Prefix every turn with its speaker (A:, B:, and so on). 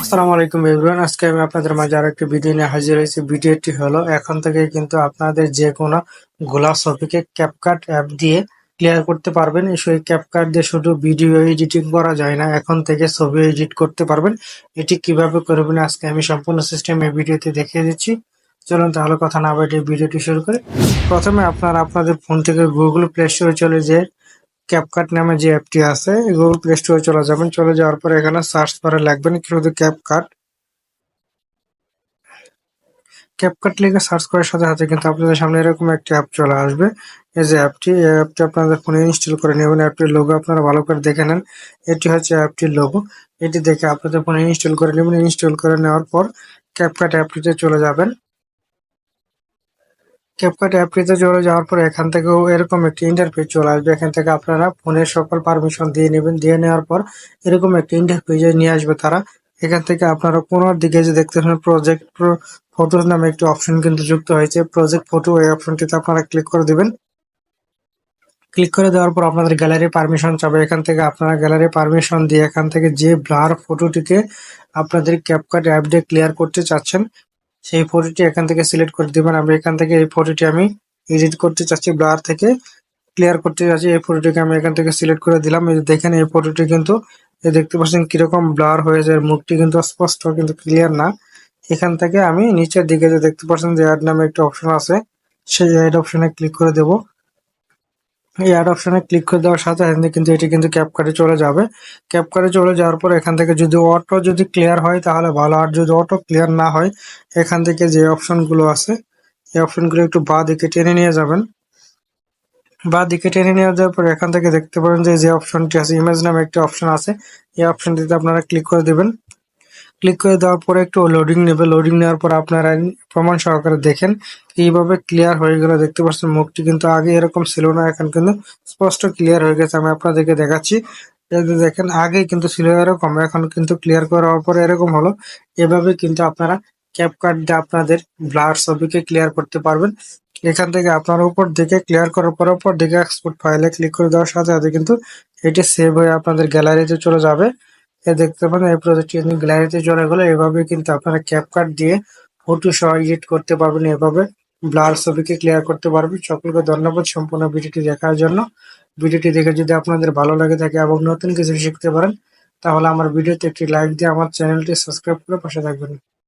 A: আসসালামু আলাইকুম এভরিওয়ান, আজকে আমি আপনাদের মাঝে আরও একটি ভিডিও নিয়ে হাজির হয়েছি। ভিডিওটি হলো, এখন থেকে কিন্তু আপনাদের যে কোনো গোলা ছবিকে ক্যাপকাট অ্যাপ দিয়ে ক্লিয়ার করতে পারবেন। সেই ক্যাপকাট দিয়ে শুধু ভিডিও এডিটিং করা যায় না, এখন থেকে ছবি এডিট করতে পারবেন। এটি কীভাবে করবেন আজকে আমি সম্পূর্ণ সিস্টেম এই ভিডিওতে দেখিয়ে দিচ্ছি। চলুন তাহলে কথা না বাড়িয়ে ভিডিওটি শুরু করি। প্রথমে আপনারা আপনাদের ফোন থেকে গুগল প্লে স্টোরে চলে যে ক্যাপকাট নামে যে অ্যাপটি আছে গুগল প্লে স্টোরে চলে যাবেন। চলে যাওয়ার পরে এখানে সার্চ করে লিখবেন শুধু ক্যাপকাট ক্যাপকাট লিখে সার্চ করার সাথে সাথে কিন্তু আপনাদের সামনে এরকম একটি অ্যাপ চলে আসবে। এই যে অ্যাপটি এই অ্যাপটি আপনাদের ফোনে ইনস্টল করে নেবেন। অ্যাপটির লোগো আপনারা ভালো করে দেখে নেন। এটি হচ্ছে অ্যাপটির লোগো এটি দেখে আপনাদের ফোনে ইনস্টল করে নেবেন। ইনস্টল করে নেওয়ার পর ক্যাপকাট অ্যাপটিতে চলে যাবেন। ক্যাপকাট অ্যাপটিতে চলে যাওয়ার পর এখান থেকেও এরকম একটি ইন্টারফেস চলে আসবে। এখান থেকে আপনারা ফোনের সকল পারমিশন দিয়ে নেবেন। দিয়ে নেওয়ার পর এরকম একটি ইন্টারফেসে নিয়ে আসবে তারা। এখান থেকে আপনারা কোনোর দিকে যে দেখতে পাচ্ছেন প্রজেক্ট ফটোস নামে একটি অপশন কিন্তু যুক্ত হয়েছে। প্রজেক্ট ফটো এই অপশনটিতে আপনারা ক্লিক করে দিবেন। ক্লিক করে দেওয়ার পর আপনাদের গ্যালারি পারমিশন চাবে। এখান থেকে আপনারা গ্যালারি পারমিশন দিয়ে এখান থেকে যে ব্লার ফটোটিকে আপনাদের ক্যাপকাট অ্যাপ দিয়ে ক্লিয়ার করতে চাচ্ছেন সেই ফটোটি এখান থেকে সিলেক্ট করে দিবেন। আমি এখান থেকে এই ফটোটি আমি এডিট করতে চাচ্ছি ব্লার থেকে। ক্লিয়ার করতে চাচ্ছি এই ফটোটিকে আমি এখান থেকে সিলেক্ট করে দিলাম। এই দেখেন এই ফটোটি কিন্তু দেখতে পাচ্ছেন কীরকম ব্লার হয়ে যায় মুখটি কিন্তু স্পষ্ট, কিন্তু ক্লিয়ার না। এখান থেকে আমি নিচের দিকে যে দেখতে পাচ্ছেন যে অ্যাড নামে একটা অপশন আছে, সেই অ্যাড অপশনে ক্লিক করে দেব। এই অ্যাড অপশনে ক্লিক করে দেওয়ার সাথে সাথে কিন্তু এটি কিন্তু ক্যাপকাটে চলে যাবে। ক্যাপকাটে চলে যাওয়ার পর এখান থেকে যদি অটো যদি ক্লিয়ার হয়, তাহলে ভালো। আর যদি অটো ক্লিয়ার না হয়, এখান থেকে যে অপশনগুলো আছে, এই অপশনগুলো একটু বা দিকে টেনে নিয়ে যাবেন। বা দিকে টেনে নিয়ে যাওয়ার পর এখান থেকে দেখতে পারেন যে যে অপশনটি আছে ইমেজ নামে একটি অপশন আছে, এই অপশনটিতে আপনারা ক্লিক করে দেবেন। ক্লিক করে দেওয়ার পরে একটু লোডিং নেবে। লোডিং নেওয়ার পর আপনারা প্রমাণ সহকারে দেখেন। এইভাবে ক্লিয়ার হয়ে গেলে, দেখতে পাচ্ছেন মুখটি কিন্তু আগে এরকম ছিল না, এখন কিন্তু স্পষ্ট ক্লিয়ার হয়ে গেছে। আমি আপনাদেরকে দেখাচ্ছি। দেখেন, আগে কিন্তু ছিল এরকম, এখন কিন্তু ক্লিয়ার করার পরে এরকম হলো। এভাবে কিন্তু আপনারা ক্যাপকাট দিয়ে আপনাদের ব্লার ছবিকে ক্লিয়ার করতে পারবেন। এখান থেকে আপনার উপর দিকে ক্লিয়ার করার পর, উপর দিকে এক্সপোর্ট ফাইলে ক্লিক করে দেওয়ার সাথে সাথে কিন্তু এটি সেভ হয়ে আপনাদের গ্যালারিতে চলে যাবে। দেখতে পারেন, এই প্রজেক্টটি কিন্তু গ্যালারিতে জোড়া গেলে। এভাবে কিন্তু আপনারা ক্যাপকাট দিয়ে ফটো সহ এডিট করতে পারবেন, এভাবে ব্লার ছবিকে ক্লিয়ার করতে পারবেন। সকলকে ধন্যবাদ সম্পূর্ণ ভিডিওটি দেখার জন্য। ভিডিওটি দেখে যদি আপনাদের ভালো লাগে থাকে এবং নতুন কিছু শিখতে পারেন, তাহলে আমার ভিডিওতে একটি লাইক দিয়ে আমার চ্যানেলটি সাবস্ক্রাইব করে পাশে থাকবেন।